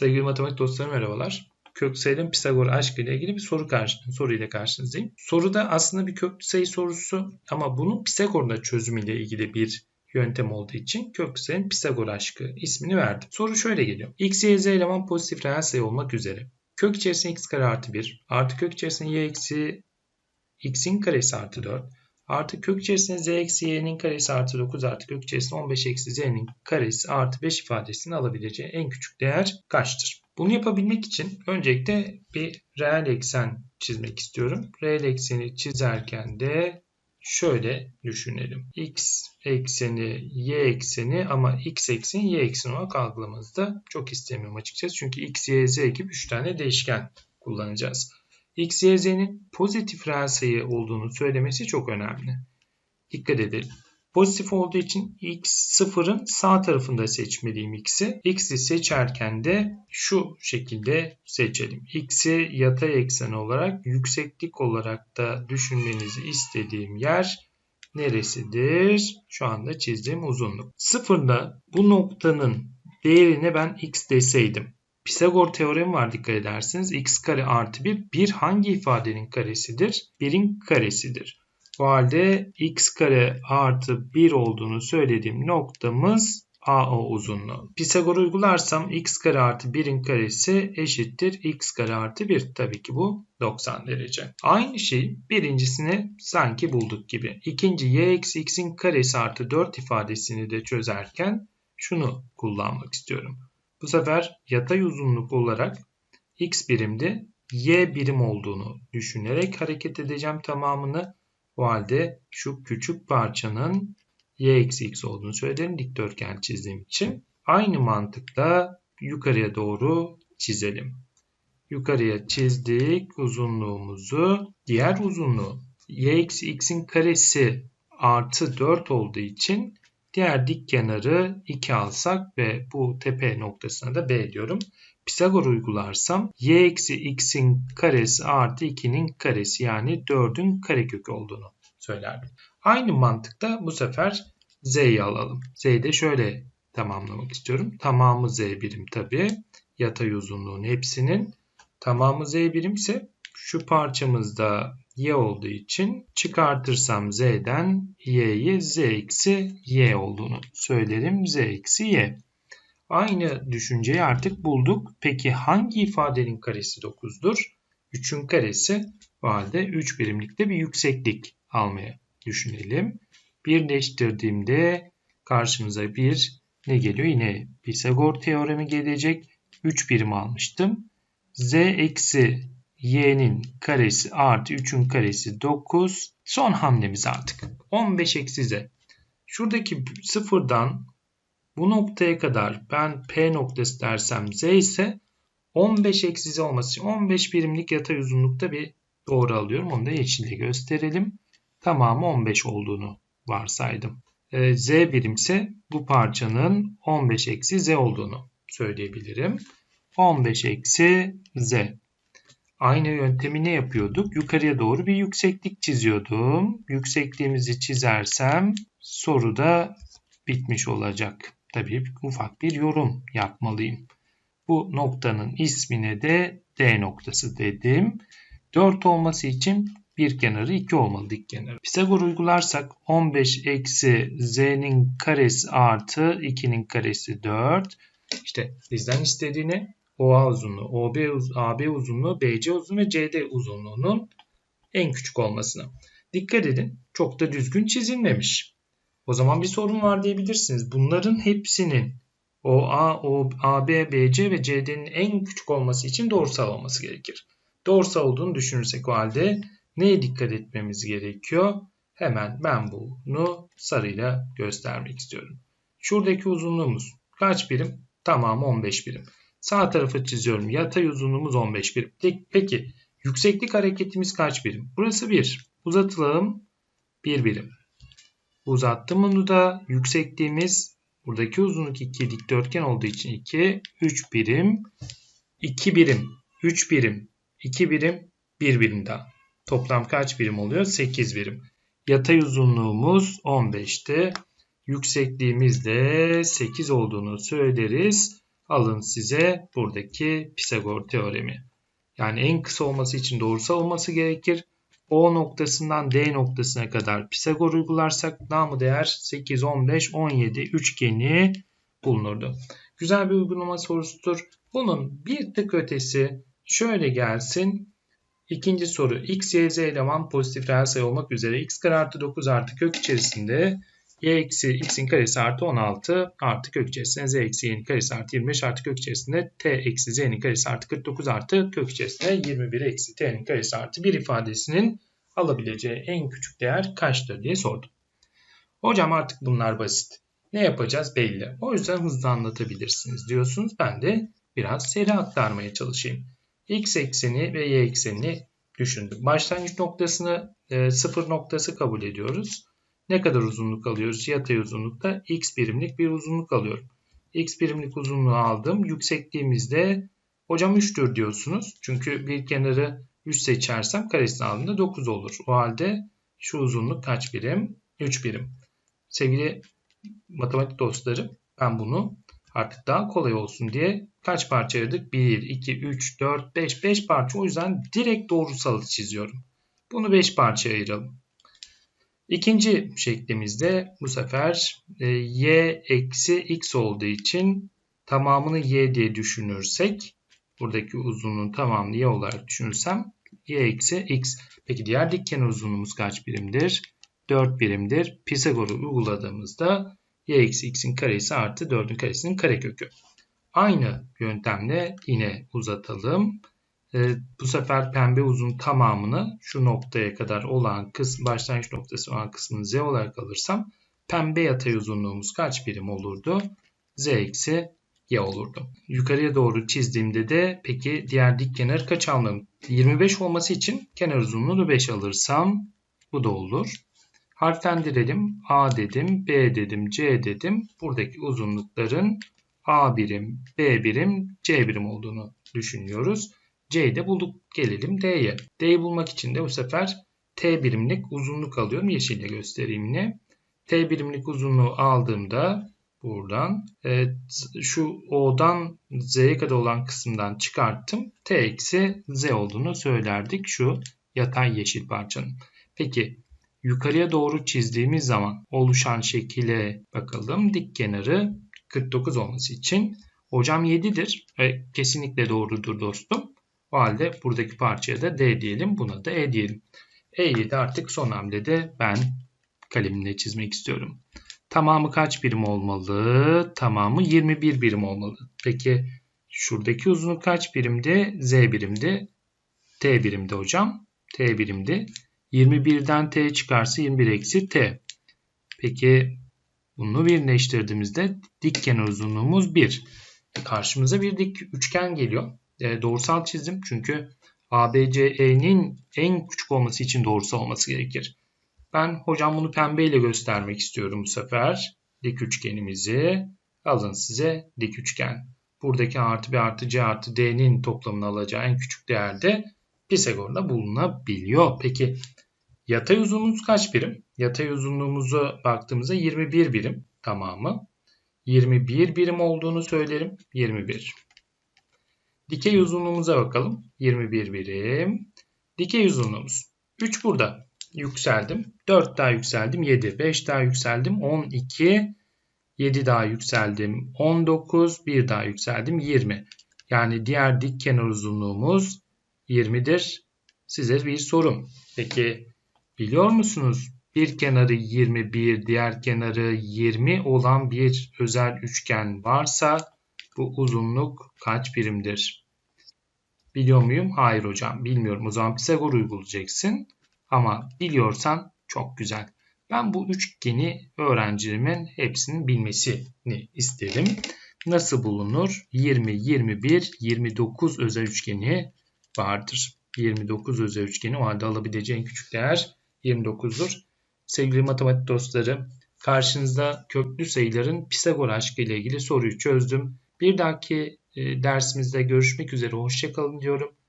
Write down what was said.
Sevgili matematik dostlarım merhabalar. Kök sayının Pisagor aşkı ile ilgili bir soru karşı, soru ile karşınızdayım. Soruda aslında bir köklü sayı sorusu ama bunun Pisagor'da çözümüyle ilgili bir yöntem olduğu için kök sayının Pisagor aşkı ismini verdim. Soru şöyle geliyor. x, y, z eleman pozitif reel sayı olmak üzere. Kök içerisinde x kare artı 1 artı kök içerisinde y eksi x'in karesi artı 4 artı kök içerisinde z eksi y'nin karesi artı 9 artı kök içerisinde 15 eksi z'nin karesi artı 5 ifadesini alabileceği en küçük değer kaçtır? Bunu yapabilmek için öncelikle bir reel eksen çizmek istiyorum. Reel ekseni çizerken de şöyle düşünelim. x ekseni, y ekseni ama x ekseni, y ekseni olarak algılamanızı çok istemiyorum açıkçası. Çünkü x, y, z gibi 3 tane değişken kullanacağız x, pozitif reel sayı olduğunu söylemesi çok önemli. Dikkat edelim. Pozitif olduğu için x sıfırın sağ tarafında seçmeliyim x'i. X'i seçerken de şu şekilde seçelim. X'i yatay eksen olarak yükseklik olarak da düşünmenizi istediğim yer neresidir? Şu anda çizdiğim uzunluk. Sıfırda bu noktanın değerine ben x deseydim Pisagor teoremi var dikkat edersiniz. x kare artı 1 bir hangi ifadenin karesidir? 1'in karesidir. O halde x kare artı 1 olduğunu söylediğim noktamız AO uzunluğu. Pisagor uygularsam x kare artı 1'in karesi eşittir x kare artı 1. Tabii ki bu 90 derece. Aynı şey birincisini sanki bulduk gibi. İkinci y eksi x'in karesi artı 4 ifadesini de çözerken şunu kullanmak istiyorum. Bu sefer yatay uzunluk olarak x birimde y birim olduğunu düşünerek hareket edeceğim tamamını. O halde şu küçük parçanın y eksi x olduğunu söylerim dikdörtgen çizdiğim için. Aynı mantıkla yukarıya doğru çizelim. Yukarıya çizdik uzunluğumuzu. Diğer uzunluğu y eksi x'in karesi artı 4 olduğu için Diğer dik kenarı 2 alsak ve bu tepe noktasına da B diyorum. Pisagor uygularsam y eksi x'in karesi artı 2'nin karesi yani 4'ün karekökü olduğunu söylerdim. Aynı mantıkta bu sefer z'yi alalım. z'yi de şöyle tamamlamak istiyorum. Tamamı z birim tabi. Yatay uzunluğun hepsinin. Tamamı z birim ise şu parçamızda y olduğu için çıkartırsam z'den y'yi z eksi y olduğunu söylerim. z eksi y. Aynı düşünceyi artık bulduk. Peki hangi ifadenin karesi 9'dur? 3'ün karesi o halde 3 birimlikte bir yükseklik almaya düşünelim. Birleştirdiğimde karşımıza bir ne geliyor? Yine Pisagor teoremi gelecek. 3 birim almıştım. z eksi y'nin karesi artı 3'ün karesi 9. Son hamlemiz artık. 15 eksi z. Şuradaki sıfırdan bu noktaya kadar ben P noktası dersem Z ise 15 eksi Z olması için 15 birimlik yatay uzunlukta bir doğru alıyorum. Onu da yeşille gösterelim. Tamamı 15 olduğunu varsaydım. Ee, Z birimse bu parçanın 15 eksi Z olduğunu söyleyebilirim. 15 eksi Z. Aynı yöntemi ne yapıyorduk? Yukarıya doğru bir yükseklik çiziyordum. Yüksekliğimizi çizersem soruda bitmiş olacak. Tabii ufak bir yorum yapmalıyım. Bu noktanın ismine de D noktası dedim. 4 olması için bir kenarı 2 olmalı dik kenarı. Pisagor uygularsak 15 eksi z'nin karesi artı 2'nin karesi 4. İşte bizden istediğine OA uzunluğu, OB, uz AB uzunluğu, BC uzunluğu ve CD uzunluğunun en küçük olmasına. Dikkat edin çok da düzgün çizilmemiş. O zaman bir sorun var diyebilirsiniz. Bunların hepsinin OA, o, AB, BC ve CD'nin en küçük olması için doğrusal olması gerekir. Doğrusal olduğunu düşünürsek o halde neye dikkat etmemiz gerekiyor? Hemen ben bunu sarıyla göstermek istiyorum. Şuradaki uzunluğumuz kaç birim? Tamamı 15 birim. Sağ tarafı çiziyorum. Yatay uzunluğumuz 15 birim. Peki yükseklik hareketimiz kaç birim? Burası 1. Uzatalım 1 birim. Uzattım bunu da yüksekliğimiz buradaki uzunluk 2 dikdörtgen olduğu için 2 3 birim 2 birim 3 birim 2 birim 1 birim daha. Toplam kaç birim oluyor? 8 birim. Yatay uzunluğumuz 15'ti. Yüksekliğimiz de 8 olduğunu söyleriz. Alın size buradaki Pisagor teoremi. Yani en kısa olması için doğrusal olması gerekir. O noktasından D noktasına kadar Pisagor uygularsak namı değer 8, 15, 17 üçgeni bulunurdu. Güzel bir uygulama sorusudur. Bunun bir tık ötesi şöyle gelsin. İkinci soru x, y, z eleman pozitif reel sayı olmak üzere x kare artı 9 artı kök içerisinde y eksi x'in karesi artı 16 artı kök içerisinde z eksi y'nin karesi artı 25 artı kök içerisinde t eksi z'nin karesi artı 49 artı kök içerisinde 21 eksi t'nin karesi artı 1 ifadesinin alabileceği en küçük değer kaçtır diye sordum. Hocam artık bunlar basit. Ne yapacağız belli. O yüzden hızlı anlatabilirsiniz diyorsunuz. Ben de biraz seri aktarmaya çalışayım. X ekseni ve y eksenini düşündüm. Başlangıç noktasını e, sıfır noktası kabul ediyoruz. Ne kadar uzunluk alıyoruz? Yatay uzunlukta x birimlik bir uzunluk alıyorum. x birimlik uzunluğu aldım. Yüksekliğimizde hocam 3'tür diyorsunuz. Çünkü bir kenarı 3 seçersem karesini aldığımda 9 olur. O halde şu uzunluk kaç birim? 3 birim. Sevgili matematik dostlarım ben bunu artık daha kolay olsun diye kaç parça ayırdık? 1, 2, 3, 4, 5, 5 parça. O yüzden direkt doğrusalı çiziyorum. Bunu 5 parça ayıralım. İkinci şeklimizde bu sefer e, y eksi x olduğu için tamamını y diye düşünürsek buradaki uzunluğun tamamını y olarak düşünürsem y eksi x. Peki diğer dikkenar uzunluğumuz kaç birimdir? 4 birimdir. Pisagor'u uyguladığımızda y eksi x'in karesi artı 4'ün karesinin karekökü. Aynı yöntemle yine uzatalım. Ee, bu sefer pembe uzun tamamını şu noktaya kadar olan kısım, başlangıç noktası olan kısmını z olarak alırsam pembe yatay uzunluğumuz kaç birim olurdu? z eksi y olurdu. Yukarıya doğru çizdiğimde de peki diğer dik kenar kaç almalım? 25 olması için kenar uzunluğunu 5 alırsam bu da olur. Harflendirelim. A dedim, B dedim, C dedim. Buradaki uzunlukların A birim, B birim, C birim olduğunu düşünüyoruz. C'yi de bulduk. Gelelim D'ye. D'yi bulmak için de bu sefer T birimlik uzunluk alıyorum. Yeşille göstereyim yine. T birimlik uzunluğu aldığımda buradan e, şu O'dan Z'ye kadar olan kısımdan çıkarttım. T eksi Z olduğunu söylerdik şu yatay yeşil parçanın. Peki yukarıya doğru çizdiğimiz zaman oluşan şekile bakalım. Dik kenarı 49 olması için hocam 7'dir. E, kesinlikle doğrudur dostum. O halde buradaki parçaya da D diyelim. Buna da E diyelim. E'yi de artık son hamlede ben kalemimle çizmek istiyorum. Tamamı kaç birim olmalı? Tamamı 21 birim olmalı. Peki şuradaki uzunluk kaç birimdi? Z birimdi. T birimdi hocam. T birimdi. 21'den T çıkarsa 21 eksi T. Peki bunu birleştirdiğimizde dik kenar uzunluğumuz 1. Karşımıza bir dik üçgen geliyor. E, doğrusal çizdim çünkü ABCE'nin en küçük olması için doğrusal olması gerekir. Ben hocam bunu pembe ile göstermek istiyorum bu sefer. Dik üçgenimizi alın size dik üçgen. Buradaki artı B artı C artı D'nin toplamını alacağı en küçük değerde Pisagor'da bulunabiliyor. Peki yatay uzunluğumuz kaç birim? Yatay uzunluğumuzu baktığımızda 21 birim tamamı. 21 birim olduğunu söylerim. 21. Dikey uzunluğumuza bakalım. 21 birim. Dikey uzunluğumuz. 3 burada. Yükseldim. 4 daha yükseldim. 7. 5 daha yükseldim. 12. 7 daha yükseldim. 19. 1 daha yükseldim. 20. Yani diğer dik kenar uzunluğumuz 20'dir. Size bir sorum. Peki biliyor musunuz? Bir kenarı 21, diğer kenarı 20 olan bir özel üçgen varsa bu uzunluk kaç birimdir? Biliyor muyum? Hayır hocam bilmiyorum. O zaman Pisagor uygulayacaksın. Ama biliyorsan çok güzel. Ben bu üçgeni öğrencilerimin hepsinin bilmesini isterim. Nasıl bulunur? 20, 21, 29 özel üçgeni vardır. 29 özel üçgeni o halde alabileceğin küçük değer 29'dur. Sevgili matematik dostları karşınızda köklü sayıların Pisagor aşkı ile ilgili soruyu çözdüm. Bir dahaki e, dersimizde görüşmek üzere. Hoşçakalın diyorum.